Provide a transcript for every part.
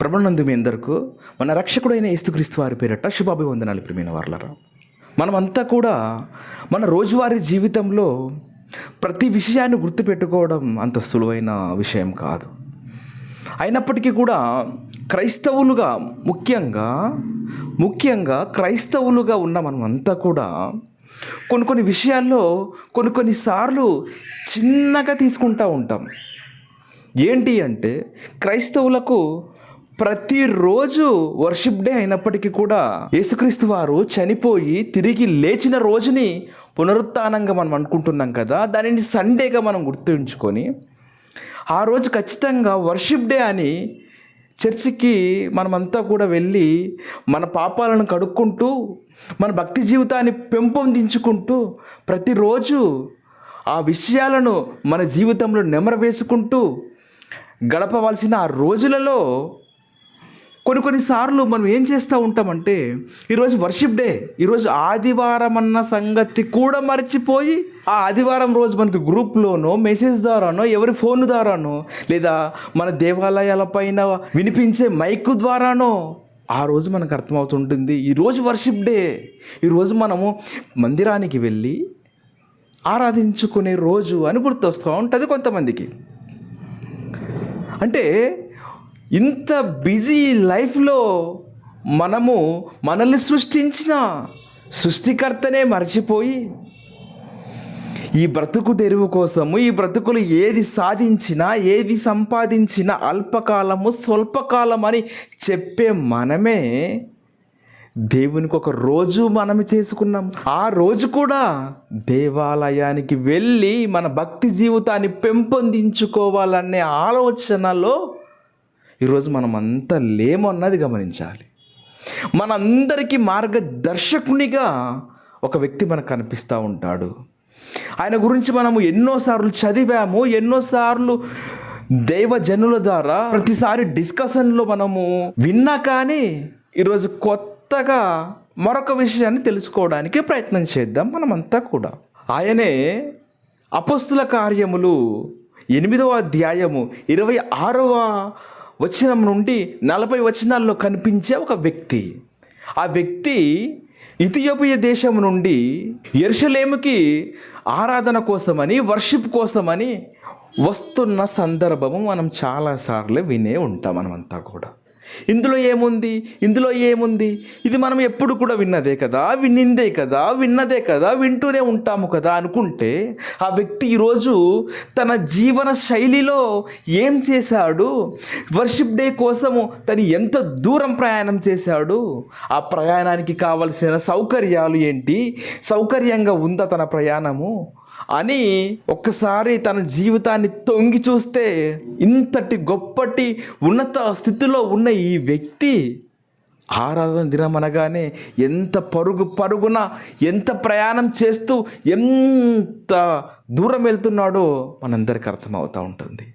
ప్రభునందు మీ అందరికీ మన రక్షకుడైన యేసుక్రీస్తు వారి పేరట శుభాభివందనాలు ప్రియమైన వార్లరా. మనమంతా కూడా మన రోజువారీ జీవితంలో ప్రతి విషయాన్ని గుర్తుపెట్టుకోవడం అంత సులువైన విషయం కాదు. అయినప్పటికీ కూడా క్రైస్తవులుగా ముఖ్యంగా ముఖ్యంగా క్రైస్తవులుగా ఉన్న మనమంతా కూడా కొన్ని కొన్ని విషయాల్లో కొన్ని కొన్నిసార్లు చిన్నగా తీసుకుంటూ ఉంటాం. ఏంటి అంటే క్రైస్తవులకు ప్రతిరోజు వర్షిప్ డే అయినప్పటికీ కూడా యేసుక్రీస్తు వారు చనిపోయి తిరిగి లేచిన రోజుని పునరుత్నంగా మనం అనుకుంటున్నాం కదా. దానిని సండేగా మనం గుర్తుంచుకొని ఆ రోజు ఖచ్చితంగా వర్షిప్ డే అని చర్చికి మనమంతా కూడా వెళ్ళి మన పాపాలను కడుక్కుంటూ మన భక్తి జీవితాన్ని పెంపొందించుకుంటూ ప్రతిరోజు ఆ విషయాలను మన జీవితంలో నెమరవేసుకుంటూ గడపవలసిన ఆ రోజులలో కొన్ని కొన్నిసార్లు మనం ఏం చేస్తూ ఉంటామంటే ఈరోజు వర్షిప్ డే ఈరోజు ఆదివారం అన్న సంగతి కూడా మర్చిపోయి ఆ ఆదివారం రోజు మనకి గ్రూప్లోనో మెసేజ్ ద్వారానో ఎవరి ఫోన్ ద్వారానో లేదా మన దేవాలయాల పైన వినిపించే మైక్ ద్వారానో ఆ రోజు మనకు అర్థమవుతుంటుంది ఈరోజు వర్షిప్ డే ఈరోజు మనము మందిరానికి వెళ్ళి ఆరాధించుకునే రోజు అని గుర్తొస్తూ ఉంటుంది కొంతమందికి. అంటే ఇంత బిజీ లైఫ్లో మనము మనల్ని సృష్టించిన సృష్టికర్తనే మర్చిపోయి ఈ బ్రతుకు తెరువు కోసము ఈ బ్రతుకులు ఏది సాధించినా ఏది సంపాదించినా అల్పకాలము స్వల్పకాలం అని చెప్పే మనమే దేవునికి ఒక రోజు మనం చేసుకున్నాం. ఆ రోజు కూడా దేవాలయానికి వెళ్ళి మన భక్తి జీవితాన్ని పెంపొందించుకోవాలనే ఆలోచనలో ఈరోజు మనం అంతా లేమన్నది గమనించాలి. మనందరికీ మార్గదర్శకునిగా ఒక వ్యక్తి మనకు కనిపిస్తూ ఉంటాడు. ఆయన గురించి మనము ఎన్నోసార్లు చదివాము ఎన్నోసార్లు దైవజనుల ద్వారా ప్రతిసారి డిస్కషన్లో మనము విన్నా కానీ ఈరోజు కొత్తగా మరొక విషయాన్ని తెలుసుకోవడానికి ప్రయత్నం చేద్దాం మనమంతా కూడా. ఆయనే అపస్తుల కార్యములు ఎనిమిదవ అధ్యాయము ఇరవై ఆరవ వచనం నుండి నలభై వచనాల్లో కనిపించే ఒక వ్యక్తి. ఆ వ్యక్తి ఇథియోపియా దేశం నుండి ఎరుషలేముకి ఆరాధన కోసమని వర్షిప్ కోసమని వస్తున్న సందర్భము మనం చాలాసార్లు వినే ఉంటాం మనమంతా కూడా. ఇందులో ఏముంది? ఇందులో ఏముంది? ఇది మనం ఎప్పుడు కూడా విన్నదే కదా? వినిందే కదా? విన్నదే కదా? వింటూనే ఉంటాము కదా? అనుకుంటే ఆ వ్యక్తి ఈరోజు తన జీవన శైలిలో ఏం చేశాడు? వర్షిప్ డే కోసము తను ఎంత దూరం ప్రయాణం చేశాడు? ఆ ప్రయాణానికి కావలసిన సౌకర్యాలు ఏంటి? సౌకర్యంగా ఉందా తన ప్రయాణము? అని ఒక్కసారి తన జీవితాన్ని తొంగి చూస్తే ఇంతటి గొప్పటి ఉన్నత స్థితిలో ఉన్న ఈ వ్యక్తి ఆరాధన దినం అనగానే ఎంత పరుగు పరుగున ఎంత ప్రయాణం చేస్తూ ఎంత దూరం వెళ్తున్నాడో మనందరికీ అర్థమవుతూ ఉంటుంది.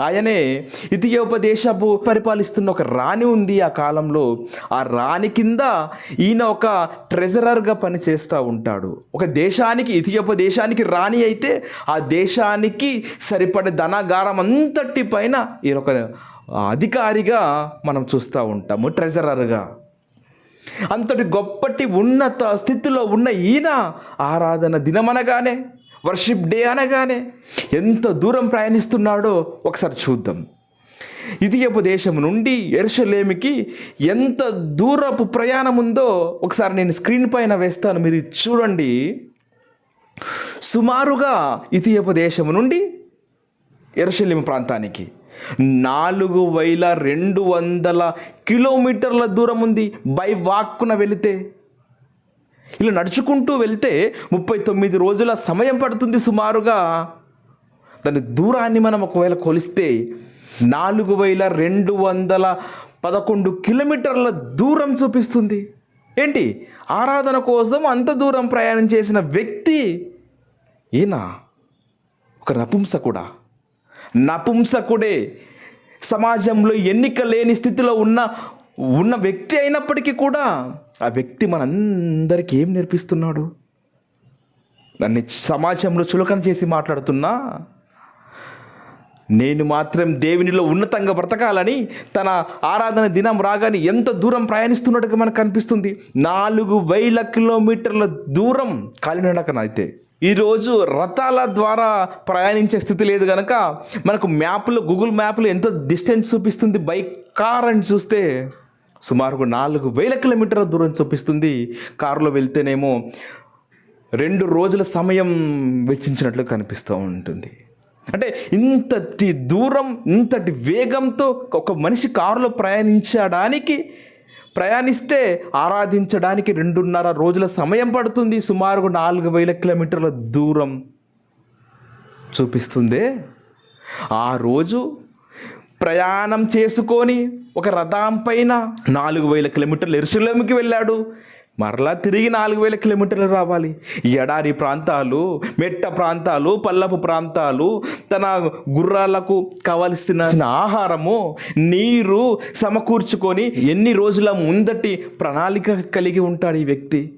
ఆయనే ఇథియోపదేశపు పరిపాలిస్తున్న ఒక రాణి ఉంది ఆ కాలంలో. ఆ రాణి కింద ఈయన ఒక ట్రెజరర్గా పనిచేస్తూ ఉంటాడు. ఒక దేశానికి ఇథియోప దేశానికి రాణి అయితే ఆ దేశానికి సరిపడే ధనాగారం అంతటి పైన ఈయన ఒక అధికారిగా మనం చూస్తూ ఉంటాము ట్రెజరర్గా. అంతటి గొప్పటి ఉన్నత స్థితిలో ఉన్న ఈయన ఆరాధన దినమనగానే వర్షిప్ డే అనగానే ఎంత దూరం ప్రయాణిస్తున్నాడో ఒకసారి చూద్దాం. ఇదియపు దేశం నుండి ఎరుషలేమికి ఎంత దూరపు ప్రయాణం ఉందో ఒకసారి నేను స్క్రీన్ పైన వేస్తాను మీరు చూడండి. సుమారుగా ఇతియపు దేశం నుండి ఎరుషలేం ప్రాంతానికి నాలుగు వేల రెండు వందల కిలోమీటర్ల దూరం ఉంది బై వాక్కున వెళితే ఇలా నడుచుకుంటూ వెళ్తే ముప్పై తొమ్మిది రోజుల సమయం పడుతుంది సుమారుగా. దాని దూరాన్ని మనం ఒకవేళ కొలిస్తే నాలుగు వేల రెండు వందల పదకొండు కిలోమీటర్ల దూరం చూపిస్తుంది. ఏంటి? ఆరాధన కోసం అంత దూరం ప్రయాణం చేసిన వ్యక్తి ఈయన ఒక నపుంసకుడా? నపుంసకుడే సమాజంలో ఎన్నిక లేని స్థితిలో ఉన్న ఉన్న వ్యక్తి అయినప్పటికీ కూడా ఆ వ్యక్తి మనందరికీ ఏం నేర్పిస్తున్నాడు? నన్ను సమాజంలో చులకన చేసి మాట్లాడుతున్నా నేను మాత్రం దేవునిలో ఉన్నతంగా బ్రతకాలని తన ఆరాధన దినం రాగానే ఎంత దూరం ప్రయాణిస్తున్నట్టుగా మనకు కనిపిస్తుంది. నాలుగు వేల కిలోమీటర్ల దూరం కాలినడకన అయితే. ఈరోజు రథాల ద్వారా ప్రయాణించే స్థితి లేదు కనుక మనకు మ్యాప్లో గూగుల్ మ్యాప్లో ఎంతో డిస్టెన్స్ చూపిస్తుంది? బైక్ కార్ అని చూస్తే సుమారు నాలుగు వేల కిలోమీటర్ల దూరం చూపిస్తుంది. కారులో వెళ్తేనేమో రెండు రోజుల సమయం వెచ్చించినట్లు కనిపిస్తూ ఉంటుంది. అంటే ఇంతటి దూరం ఇంతటి వేగంతో ఒక మనిషి కారులో ప్రయాణించడానికి ప్రయాణిస్తే ఆరాధించడానికి రెండున్నర రోజుల సమయం పడుతుంది. సుమారు నాలుగు వేల కిలోమీటర్ల దూరం చూపిస్తుంది. ఆ రోజు ప్రయాణం చేసుకొని ఒక రథం పైన నాలుగు వేల కిలోమీటర్లు ఎరుసలేముకి వెళ్ళాడు. మరలా తిరిగి నాలుగు వేల కిలోమీటర్లు రావాలి. ఎడారి ప్రాంతాలు మెట్ట ప్రాంతాలు పల్లపు ప్రాంతాలు తన గుర్రాలకు కావలసిన ఆహారము నీరు సమకూర్చుకొని ఎన్ని రోజుల ముందటి ప్రణాళిక కలిగి ఉంటాడు ఈ వ్యక్తి.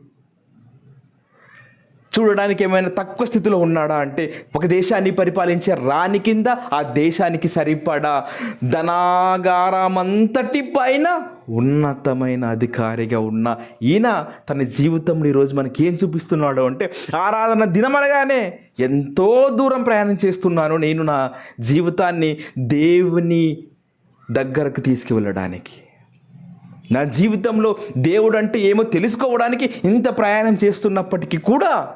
చూడడానికి ఏమైనా తక్కువ స్థితిలో ఉన్నాడా అంటే ఒక దేశాన్ని పరిపాలించే రాణి కింద ఆ దేశానికి సరిపడా ధనాగారమంతటి పైన ఉన్నతమైన అధికారిగా ఉన్న ఈయన తన జీవితంలో ఈరోజు మనకి ఏం చూపిస్తున్నాడు అంటే ఆరాధన దినమనగానే ఎంతో దూరం ప్రయాణం చేస్తున్నాను నేను నా జీవితాన్ని దేవుని దగ్గరకు తీసుకువెళ్ళడానికి. నా జీవితంలో దేవుడు అంటే ఏమో తెలుసుకోవడానికి ఇంత ప్రయాణం చేస్తున్నప్పటికీ కూడా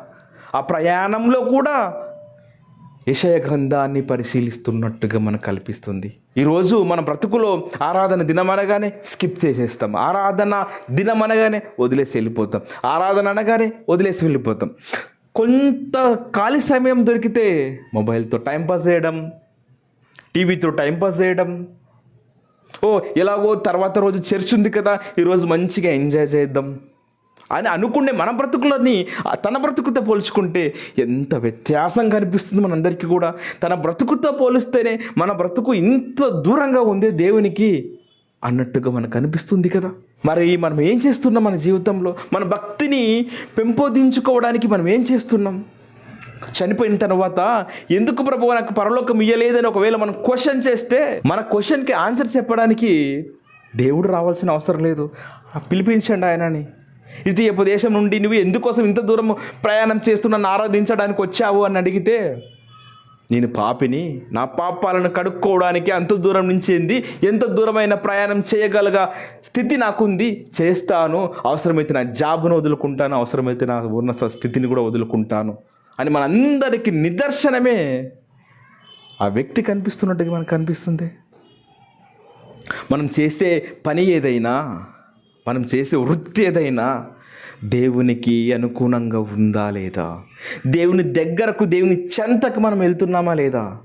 ఆ ప్రయాణంలో కూడా యశయ గ్రంథాన్ని పరిశీలిస్తున్నట్టుగా మనకు కల్పిస్తుంది. ఈరోజు మన బ్రతుకులో ఆరాధన దినమనగానే స్కిప్ చేసేస్తాం. ఆరాధన దినమనగానే వదిలేసి వెళ్ళిపోతాం. ఆరాధన అనగానే వదిలేసి వెళ్ళిపోతాం. కొంత ఖాళీ సమయం దొరికితే మొబైల్తో టైంపాస్ చేయడం టీవీతో టైంపాస్ చేయడం. ఓ ఎలాగో తర్వాత రోజు చర్చ్ ఉంది కదా ఈరోజు మంచిగా ఎంజాయ్ చేద్దాం. అని అనుకునే మన బ్రతుకులని తన బ్రతుకుతో పోల్చుకుంటే ఎంత వ్యత్యాసం కనిపిస్తుంది మనందరికీ కూడా. తన బ్రతుకుతో పోలిస్తేనే మన బ్రతుకు ఇంత దూరంగా ఉంది దేవునికి అన్నట్టుగా మనకు అనిపిస్తుంది కదా. మరి మనం ఏం చేస్తున్నాం మన జీవితంలో? మన భక్తిని పెంపొందించుకోవడానికి మనం ఏం చేస్తున్నాం? చనిపోయిన తర్వాత ఎందుకు ప్రభు నాకు పరలోకం ఇయ్యలేదని ఒకవేళ మనం క్వశ్చన్ చేస్తే మన క్వశ్చన్కి ఆన్సర్ చెప్పడానికి దేవుడు రావాల్సిన అవసరం లేదు. ఆ పిలిపించండి ఆయనని. ఇది దేశం నుండి నువ్వు ఎందుకోసం ఇంత దూరం ప్రయాణం చేస్తున్నాను ఆరాధించడానికి వచ్చావు అని అడిగితే నేను పాపిని నా పాపాలను కడుక్కోవడానికి అంత దూరం నుంచింది ఎంత దూరమైన ప్రయాణం చేయగలగ స్థితి నాకుంది చేస్తాను అవసరమైతే నా జాబ్ను వదులుకుంటాను అవసరమైతే నా ఉన్నత స్థితిని కూడా వదులుకుంటాను అని మనందరికీ నిదర్శనమే ఆ వ్యక్తి కనిపిస్తున్నట్టుగా మనకు కనిపిస్తుంది. మనం చేసే పని ఏదైనా మనం చేసే వృత్తి ఏదైనా దేవునికి అనుగుణంగా ఉందా లేదా? దేవుని దగ్గరకు దేవుని చెంతకు మనం వెళ్తున్నామా లేదా?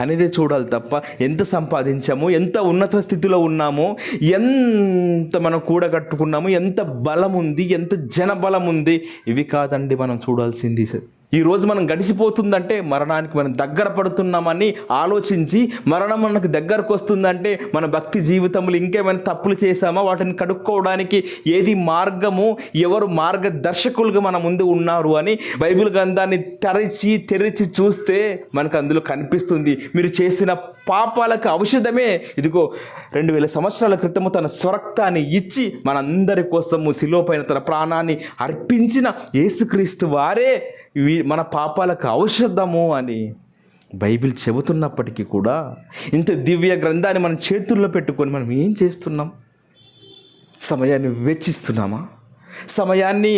అనేదే చూడాలి తప్ప ఎంత సంపాదించామో ఎంత ఉన్నత స్థితిలో ఉన్నామో ఎంత మనం కూడగట్టుకున్నామో ఎంత బలం ఉంది ఎంత జనబలం ఉంది ఇవి కాదండి మనం చూడాల్సింది. ఈరోజు మనం గడిచిపోతుందంటే మరణానికి మనం దగ్గర పడుతున్నామని ఆలోచించి మరణం మనకు దగ్గరకు వస్తుందంటే మన భక్తి జీవితంలో ఇంకేమైనా తప్పులు చేశామా? వాటిని కడుక్కోవడానికి ఏది మార్గము? ఎవరు మార్గదర్శకులుగా మన ముందు ఉన్నారు అని బైబిల్ గ్రంథాన్ని తెరిచి తెరిచి చూస్తే మనకు అందులో కనిపిస్తుంది. మీరు చేసిన పాపాలకు ఔషధమే. ఇదిగో రెండు వేల సంవత్సరాల క్రితము తన స్వరక్తాన్ని ఇచ్చి మనందరి కోసము శిలో పైన తన ప్రాణాన్ని అర్పించిన యేసుక్రీస్తు వారే మన పాపాలకు ఔషధము అని బైబిల్ చెబుతున్నప్పటికీ కూడా ఇంత దివ్య గ్రంథాన్ని మన చేతుల్లో పెట్టుకొని మనం ఏం చేస్తున్నాం? సమయాన్ని వెచ్చిస్తున్నామా? సమయాన్ని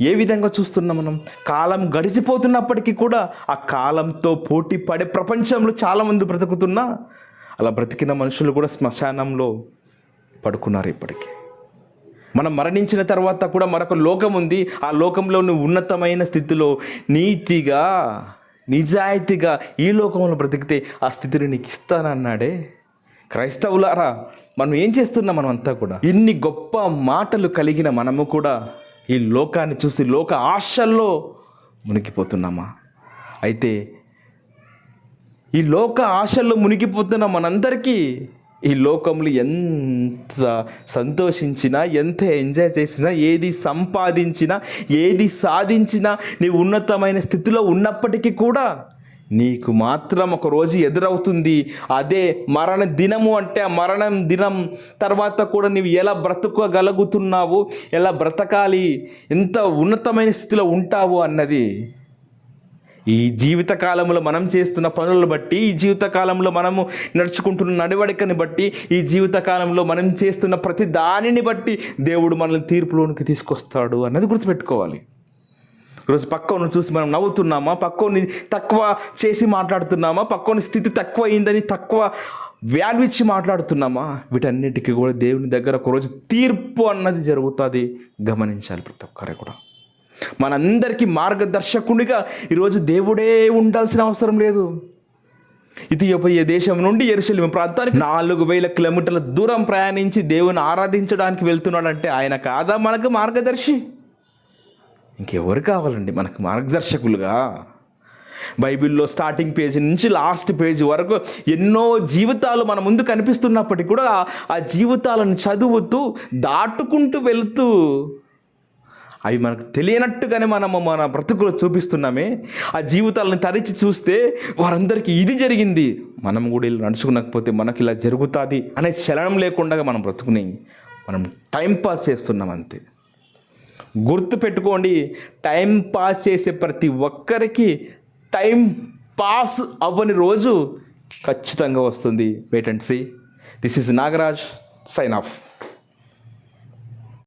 ఏ విధంగా చూస్తున్నాం మనం? కాలం గడిచిపోతున్నప్పటికీ కూడా ఆ కాలంతో పోటీ పడే ప్రపంచంలో చాలామంది బ్రతుకుతున్నా అలా బ్రతికిన మనుషులు కూడా శ్మశానంలో పడుకున్నారు ఇప్పటికీ. మనం మరణించిన తర్వాత కూడా మరొక లోకం ఉంది. ఆ లోకంలో నువ్వు ఉన్నతమైన స్థితిలో నీతిగా నిజాయితీగా ఈ లోకంలో బ్రతికితే ఆ స్థితిని నీకు ఇస్తానన్నాడే క్రైస్తవులారా. మనం ఏం చేస్తున్నాం మనం అంతా కూడా? ఇన్ని గొప్ప మాటలు కలిగిన మనము కూడా ఈ లోకాన్ని చూసి లోక ఆశల్లో మునిగిపోతున్నామా? అయితే ఈ లోక ఆశల్లో మునిగిపోతున్న మనందరికీ ఈ లోకంలో ఎంత సంతోషించినా ఎంత ఎంజాయ్ చేసినా ఏది సంపాదించినా ఏది సాధించినా నీవు ఉన్నతమైన స్థితిలో ఉన్నప్పటికీ కూడా నీకు మాత్రం ఒక రోజు ఎదురవుతుంది. అదే మరణ దినము అంటే ఆ మరణం దినం తర్వాత కూడా నీవు ఎలా బ్రతకగలుగుతున్నావు ఎలా బ్రతకాలి ఎంత ఉన్నతమైన స్థితిలో ఉంటావు అన్నది ఈ జీవితకాలంలో మనం చేస్తున్న పనులను బట్టి ఈ జీవితకాలంలో మనము నడుచుకుంటున్న నడవడికని బట్టి ఈ జీవితకాలంలో మనం చేస్తున్న ప్రతి దానిని బట్టి దేవుడు మనల్ని తీర్పులోనికి తీసుకొస్తాడు అన్నది గుర్తుపెట్టుకోవాలి. ఈరోజు పక్కను చూసి మనం నవ్వుతున్నామా? పక్కని తక్కువ చేసి మాట్లాడుతున్నామా? పక్కని స్థితి తక్కువ అయిందని తక్కువ వాల్యూ ఇచ్చి మాట్లాడుతున్నామా? వీటన్నిటికీ కూడా దేవుని దగ్గర ఒకరోజు తీర్పు అన్నది జరుగుతుంది. గమనించాలి ప్రతి ఒక్కరే కూడా. మనందరికీ మార్గదర్శకునిగా ఈరోజు దేవుడే ఉండాల్సిన అవసరం లేదు. ఇథియోపియా దేశం నుండి ఎరుసలేం ప్రాంతానికి నాలుగు వేల కిలోమీటర్ల దూరం ప్రయాణించి దేవుని ఆరాధించడానికి వెళ్తున్నాడంటే ఆయన కాదా మనకు మార్గదర్శి? ఇంకెవరు కావాలండి మనకు మార్గదర్శకులుగా? బైబిల్లో స్టార్టింగ్ పేజీ నుంచి లాస్ట్ పేజీ వరకు ఎన్నో జీవితాలు మన ముందు కనిపిస్తున్నప్పటికీ కూడా ఆ జీవితాలను చదువుతూ దాటుకుంటూ వెళుతూ అవి మనకు తెలియనట్టుగానే మనము మన బ్రతుకులు చూపిస్తున్నామే. ఆ జీవితాలను తరిచి చూస్తే వారందరికీ ఇది జరిగింది. మనం కూడా ఇలా నడుచుకునకపోతే మనకి ఇలా జరుగుతుంది అనే చలనం లేకుండా మనం బ్రతుకుని మనం టైం పాస్ చేస్తున్నాం అంతే. గుర్తు పెట్టుకోండి టైం పాస్ చేసే ప్రతి ఒక్కరికి టైం పాస్ అవ్వని రోజు ఖచ్చితంగా వస్తుంది. Wait and see this is Nagaraj sign off